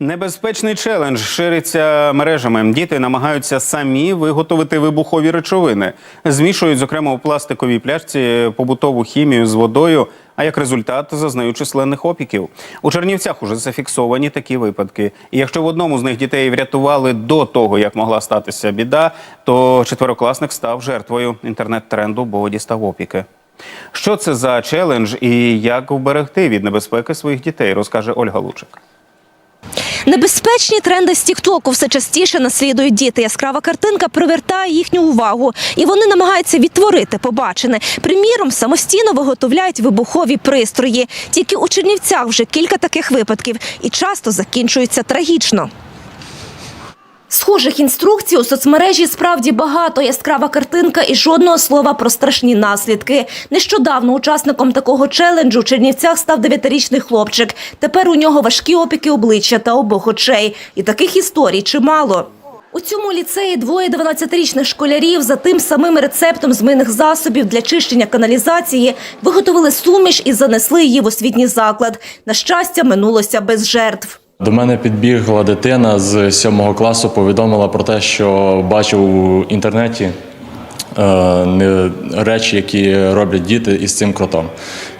Небезпечний челендж шириться мережами. Діти намагаються самі виготовити вибухові речовини. Змішують, зокрема, у пластиковій пляшці побутову хімію з водою. А як результат зазнають численних опіків. У Чернівцях уже зафіксовані такі випадки. І якщо в одному з них дітей врятували до того, як могла статися біда, то четверокласник став жертвою інтернет-тренду, бо дістав опіки. Що це за челендж і як вберегти від небезпеки своїх дітей, розкаже Ольга Лучик. Небезпечні тренди з Тіктоку все частіше наслідують діти. Яскрава картинка привертає їхню увагу, і вони намагаються відтворити побачене. Приміром, самостійно виготовляють вибухові пристрої. Тільки у Чернівцях вже кілька таких випадків і часто закінчуються трагічно. Схожих інструкцій у соцмережі справді багато. Яскрава картинка і жодного слова про страшні наслідки. Нещодавно учасником такого челенджу у Чернівцях став дев'ятирічний хлопчик. Тепер у нього важкі опіки обличчя та обох очей. І таких історій чимало. У цьому ліцеї двоє 12-річних школярів за тим самим рецептом змийних засобів для чищення каналізації виготовили суміш і занесли її в освітній заклад. На щастя, минулося без жертв. До мене підбігла дитина з сьомого класу, повідомила про те, що бачив у інтернеті е, речі, які роблять діти із цим кротом.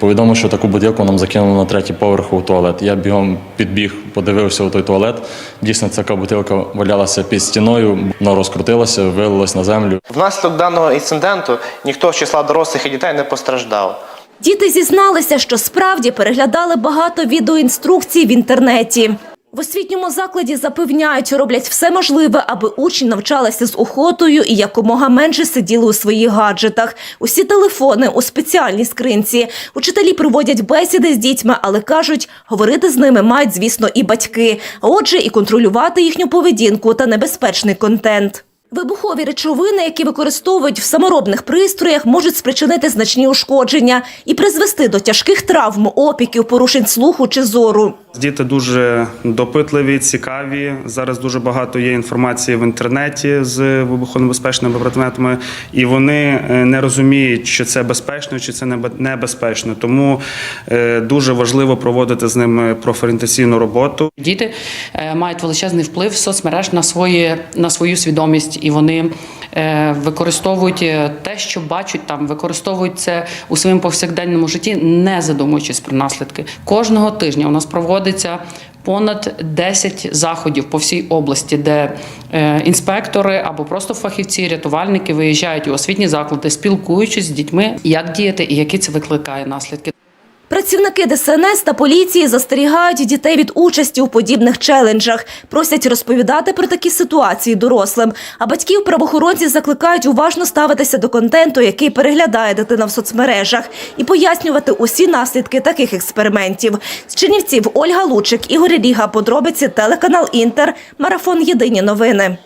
Повідомив, що таку будівку нам закинули на третій поверх у туалет. Я бігом підбіг, подивився у той туалет. Дійсно, така бутилка валялася під стіною, вона розкрутилася, вилилась на землю. Внаслідок даного інциденту ніхто з числа дорослих і дітей не постраждав. Діти зізналися, що справді переглядали багато відеоінструкцій в інтернеті. В освітньому закладі запевняють, роблять все можливе, аби учні навчалися з охотою і якомога менше сиділи у своїх гаджетах. Усі телефони у спеціальній скринці. Учителі проводять бесіди з дітьми, але кажуть, говорити з ними мають, звісно, і батьки. А отже, і контролювати їхню поведінку та небезпечний контент. Вибухові речовини, які використовують в саморобних пристроях, можуть спричинити значні ушкодження і призвести до тяжких травм, опіків, порушень слуху чи зору. Діти дуже допитливі, цікаві. Зараз дуже багато є інформації в інтернеті з вибухонебезпечними предметами, і вони е, не розуміють, що це безпечно, чи це небезпечно. Тому е, дуже важливо проводити з ними профорієнтаційну роботу. Діти е, мають величезний вплив соцмереж на свої на свою свідомість, і вони використовують те, що бачать там, використовують це у своєму повсякденному житті, не задумуючись про наслідки. Кожного тижня у нас проводиться. Понад 10 заходів по всій області, де е, інспектори або просто фахівці, рятувальники виїжджають у освітні заклади, спілкуючись з дітьми, як діяти і які це викликає наслідки. Працівники ДСНС та поліції застерігають дітей від участі у подібних челенджах, просять розповідати про такі ситуації дорослим. А батьків правоохоронці закликають уважно ставитися до контенту, який переглядає дитина в соцмережах, і пояснювати усі наслідки таких експериментів. З Чернівців Ольга Лучик, Ігор Ріга, подробиці телеканал Інтер, марафон Єдині новини.